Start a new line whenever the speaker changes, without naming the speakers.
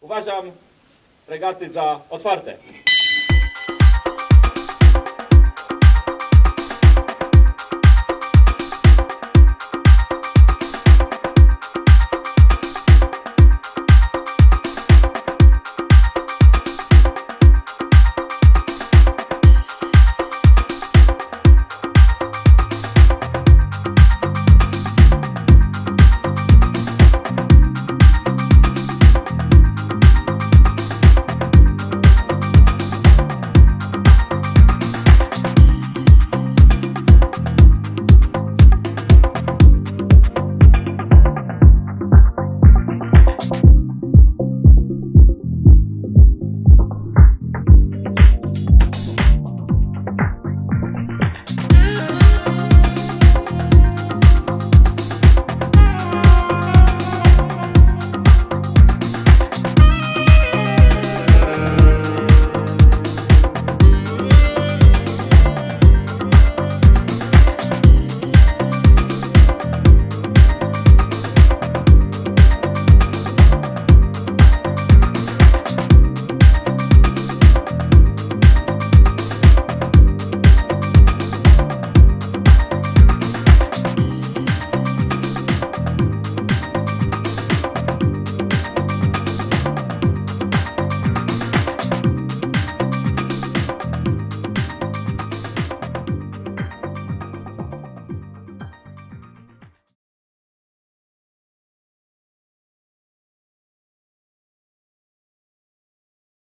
Uważam regaty za otwarte.